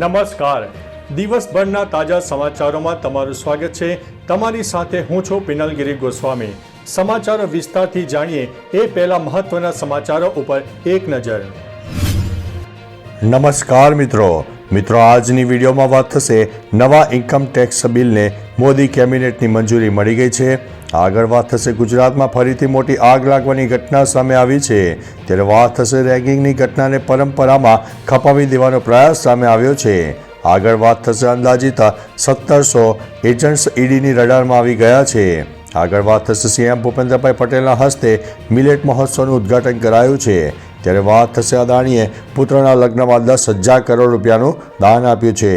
નમસ્કાર. દિવસભરના તાજા સમાચારોમાં તમારું સ્વાગત છે. તમારી સાથે હું છું પિનલગીરી ગોસ્વામી. સમાચારો વિસ્તારથી જાણીએ એ પહેલા મહત્વના સમાચારો ઉપર એક નજર. નમસ્કાર મિત્રો. મિત્રો, આજની વિડીયોમાં વાત થશે નવા ઇન્કમ ટેક્સ બિલને મોદી કેબિનેટની મંજૂરી મળી ગઈ છે. આગળ વાત થશે ગુજરાતમાં ફરીથી મોટી આગ લાગવાની ઘટના સામે આવી છે. ત્યારે વાત થશે રેગિંગની ઘટનાને પરંપરામાં ખપાવી દેવાનો પ્રયાસ સામે આવ્યો છે. આગળ વાત થશે અંદાજિત સત્તરસો એજન્ટ્સ ઈડીની રડારમાં આવી ગયા છે. આગળ વાત થશે સીએમ ભૂપેન્દ્રભાઈ પટેલના હસ્તે મિલેટ મહોત્સવનું ઉદ્ઘાટન કરાયું છે. ત્યારે વાત થશે અદાણીએ પુત્રના લગ્નમાં દસ હજાર કરોડ રૂપિયાનું દાન આપ્યું છે.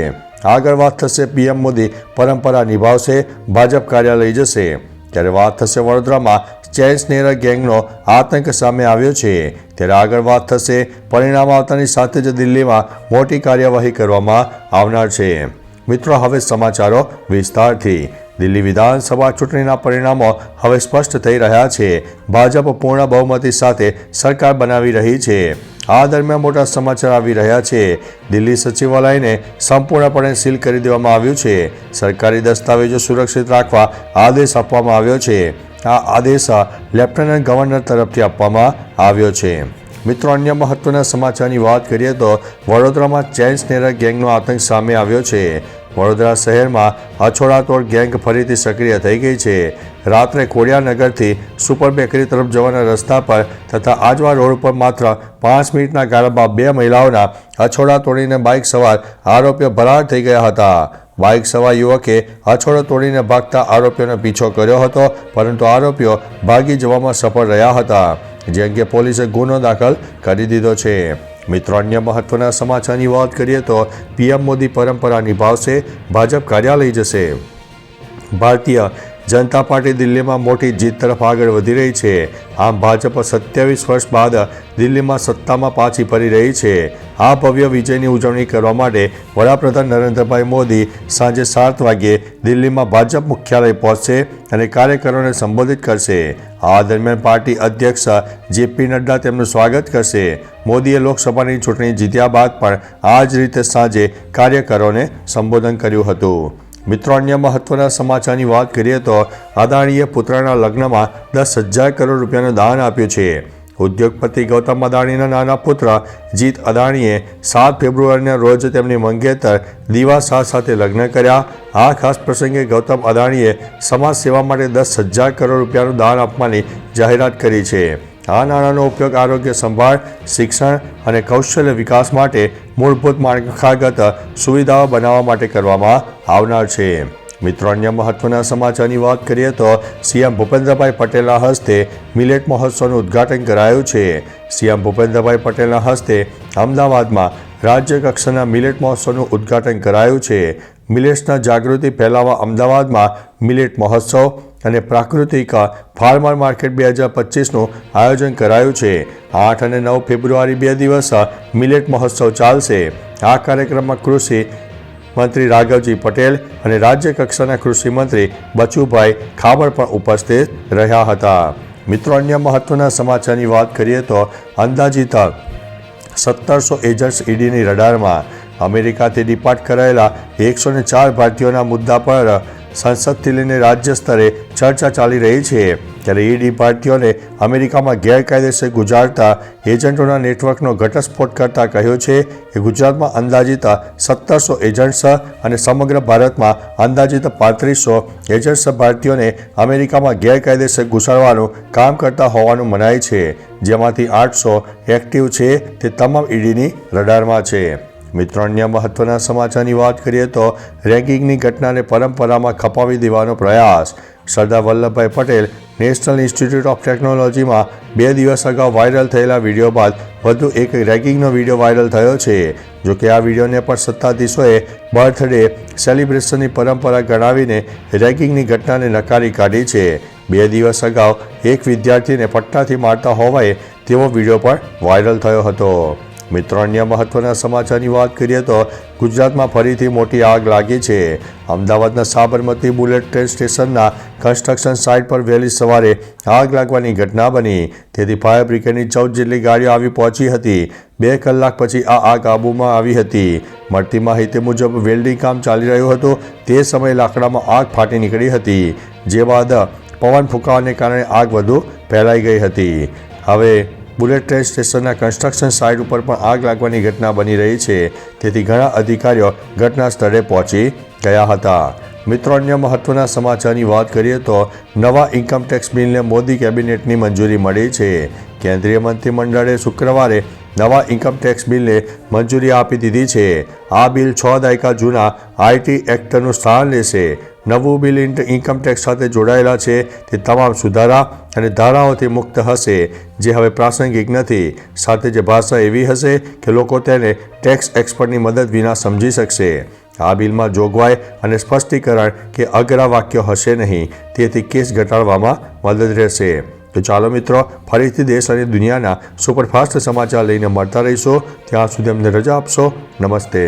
આગળ વાત થશે પીએમ મોદી પરંપરા નિભાવશે, ભાજપ કાર્યાલય જશે. ત્યારે વાત થશે વડોદરામાં ચેન સ્નેહર ગેંગનો આતંક સામે આવ્યો છે. ત્યારે આગળ વાત થશે પરિણામ આવતાની સાથે જ દિલ્હીમાં મોટી કાર્યવાહી કરવામાં આવનાર છે. મિત્રો, હવે સમાચારો વિસ્તારથી. દિલ્હી વિધાનસભા ચૂંટણીના પરિણામો હવે સ્પષ્ટ થઈ રહ્યા છે. ભાજપ પૂર્ણ બહુમતી સાથે સરકાર બનાવી રહી છે. આ દરમિયાન મોટા સમાચાર આવી રહ્યા છે. દિલ્હી સચિવાલયને સંપૂર્ણપણે સીલ કરી દેવામાં આવ્યું છે. સરકારી દસ્તાવેજો સુરક્ષિત રાખવા આદેશ આપવામાં આવ્યો છે. આ આદેશ લેફ્ટનન્ટ ગવર્નર તરફથી આપવામાં આવ્યો છે. મિત્રો, અન્ય મહત્વના સમાચારની વાત કરીએ તો વડોદરામાં ચેન સ્નેરર ગેંગનો આતંક સામે આવ્યો છે. વડોદરા શહેરમાં અછોડાતોડ ગેંગ ફરીથી સક્રિય થઈ ગઈ છે. રાત્રે ખોડિયાનગરથી સુપર બેકરી તરફ જવાના રસ્તા પર તથા આજવા રોડ પર માત્ર પાંચ મિનિટના ગાળામાં બે મહિલાઓના અછોડા તોડીને બાઇક સવાર આરોપીઓ ભરાર થઈ ગયા હતા. બાઇક સવાર યુવકે અછોડો તોડીને ભાગતા આરોપીઓનો પીછો કર્યો હતો, પરંતુ આરોપીઓ ભાગી જવામાં સફળ રહ્યા હતા. જે અંગે પોલીસે ગુનો દાખલ કરી દીધો છે. મિત્રો, અન્ય મહત્વના સમાચારની વાત કરીએ તો પીએમ મોદી પરંપરા નિભાવશે, ભાજપ કાર્યાલય જશે. ભારતીય જનતા પાર્ટી દિલ્હીમાં મોટી જીત તરફ આગળ વધી રહી છે. આમ ભાજપ સત્યાવીસ વર્ષ બાદ દિલ્હીમાં સત્તામાં પાછી ફરી રહી છે. આ ભવ્ય વિજયની ઉજવણી કરવા માટે વડાપ્રધાન નરેન્દ્રભાઈ મોદી સાંજે સાત વાગ્યે દિલ્હીમાં ભાજપ મુખ્યાલય પહોંચશે અને કાર્યકરોને સંબોધિત કરશે. આ દરમિયાન પાર્ટી અધ્યક્ષ જેપી નડ્ડા તેમનું સ્વાગત કરશે. મોદીએ લોકસભાની ચૂંટણી જીત્યા બાદ પણ આ જ રીતે સાંજે કાર્યકરોને સંબોધન કર્યું હતું. મિત્રો, અન્ય મહત્વના સમાચારની વાત કરીએ તો અદાણીએ પુત્રના લગ્નમાં દસ હજાર કરોડ રૂપિયાનું દાન આપ્યું છે. ઉદ્યોગપતિ ગૌતમ અદાણીના નાના પુત્ર જીત અદાણીએ સાત ફેબ્રુઆરીના રોજ તેમની મંગેતર દીવા શાહ સાથે લગ્ન કર્યા. આ ખાસ પ્રસંગે ગૌતમ અદાણીએ સમાજ સેવા માટે દસ હજાર કરોડ રૂપિયાનું દાન આપવાની જાહેરાત કરી છે. આ નાણાંનો ઉપયોગ આરોગ્ય સંભાળ, શિક્ષણ અને કૌશલ્ય વિકાસ માટે મૂળભૂત માળખાગત સુવિધાઓ બનાવવા માટે કરવામાં આવનાર છે. મિત્રો, અન્ય મહત્વના સમાચારની વાત કરીએ તો સીએમ ભૂપેન્દ્રભાઈ પટેલના હસ્તે મિલેટ મહોત્સવનું ઉદ્ઘાટન કરાયું છે. સીએમ ભૂપેન્દ્રભાઈ પટેલના હસ્તે અમદાવાદમાં રાજ્ય કક્ષાના મિલેટ મહોત્સવનું ઉદ્ઘાટન કરાયું છે. મિલેટ્સના જાગૃતિ ફેલાવવા અમદાવાદમાં મિલેટ મહોત્સવ અને પ્રાકૃતિક ફાર્મર માર્કેટ બે હજાર પચીસનું આયોજન કરાયું છે. આઠ અને નવ ફેબ્રુઆરી બે દિવસ મિલેટ મહોત્સવ ચાલશે. આ કાર્યક્રમમાં કૃષિ મંત્રી રાઘવજી પટેલ અને રાજ્ય કક્ષાના કૃષિ મંત્રી બચુભાઈ ખાબડ પણ ઉપસ્થિત રહ્યા હતા. મિત્રો, અન્ય મહત્વના સમાચારની વાત કરીએ તો અંદાજિત સત્તરસો એજન્ટ્સ ઈડીની રડારમાં. અમેરિકાથી ડિપાર્ટ કરાયેલા એકસો ચાર ભારતીયોના મુદ્દા પર સંસદથી લઈને રાજ્ય સ્તરે ચર્ચા ચાલી રહી છે. ત્યારે ઈડી ભારતીયોને અમેરિકામાં ગેરકાયદેસર ગુજારતા એજન્ટોના નેટવર્કનો ઘટસ્ફોટ કરતા કહ્યું છે કે ગુજરાતમાં અંદાજિત સત્તરસો એજન્ટ્સ અને સમગ્ર ભારતમાં અંદાજિત પાંત્રીસો એજન્ટ્સ ભારતીયોને અમેરિકામાં ગેરકાયદેસર ઘૂસાડવાનું કામ કરતા હોવાનું મનાય છે. જેમાંથી આઠસો એક્ટિવ છે તે તમામ ઈડીની રડારમાં છે. મિત્રો, અન્ય મહત્વના સમાચારની વાત કરીએ તો રેગિંગની ઘટનાને પરંપરામાં ખપાવી દેવાનો પ્રયાસ. Sardar Vallabhbhai Patel national institute of ટેકનોલોજીમાં બે દિવસ અગાઉ વાયરલ થયેલા વીડિયો બાદ વધુ એક રેગિંગનો વીડિયો વાયરલ થયો છે. જો કે આ વિડીયોને પણ સત્તાધીશોએ બર્થડે સેલિબ્રેશનની પરંપરા ગણાવીને રેગિંગની ઘટનાને નકારી કાઢી છે. બે દિવસ અગાઉ એક વિદ્યાર્થીને પટ્ટાથી મારતા હોવાએ તેવો વીડિયો પણ વાયરલ થયો હતો. મિત્રો, અન્ય મહત્વના સમાચારની વાત કરીએ તો ગુજરાતમાં ફરીથી મોટી આગ લાગી છે. અમદાવાદના સાબરમતી બુલેટ ટ્રેન સ્ટેશનના કન્સ્ટ્રક્શન સાઇટ પર વહેલી સવારે આગ લાગવાની ઘટના બની. તેથી ફાયર બ્રિગેડની ચૌદ જેટલી ગાડીઓ આવી પહોંચી હતી. બે કલાક પછી આ આગ કાબૂમાં આવી હતી. મળતી માહિતી મુજબ, વેલ્ડિંગ કામ ચાલી રહ્યું હતું. તે સમયે લાકડામાં આગ ફાટી નીકળી હતી, જે બાદ પવન ફૂંકાવાને કારણે આગ વધુ ફેલાઈ ગઈ હતી. હવે બુલેટ ટ્રેન સ્ટેશનના કન્સ્ટ્રક્શન સાઇટ ઉપર પણ આગ લાગવાની ઘટના બની રહી છે. તેથી ઘણા અધિકારીઓ ઘટના સ્થળે પહોંચી ગયા હતા. મિત્રો, અન્ય મહત્વના સમાચારની વાત કરીએ તો નવા ઇન્કમટેક્સ બિલને મોદી કેબિનેટની મંજૂરી મળી છે. કેન્દ્રીય મંત્રીમંડળે શુક્રવારે નવા ઇન્કમટેક્સ બિલને મંજૂરી આપી દીધી છે. આ બિલ છ દાયકા જૂના આઈટી એક્ટનું સ્થાન લેશે. નવું બિલ ઇન્કમટેક્સ ઇન્કમ ટેક્સ સાથે જોડાયેલા છે તે તમામ સુધારા અને ધારાઓથી મુક્ત હશે, જે હવે પ્રાસંગિક નથી. સાથે જે ભાષા એવી હશે કે લોકો તેને ટેક્સ એક્સપર્ટની મદદ વિના સમજી શકશે. આ બિલમાં જોગવાઈ અને સ્પષ્ટીકરણ કે અઘરા વાક્યો હશે નહીં, તેથી કેસ ઘટાડવામાં મદદ રહેશે. તો ચાલો મિત્રો, ફરીથી દેશ અને દુનિયાના સુપરફાસ્ટ સમાચાર લઈને મળતા રહીશો. ત્યાં સુધી અમને રજા આપશો. નમસ્તે.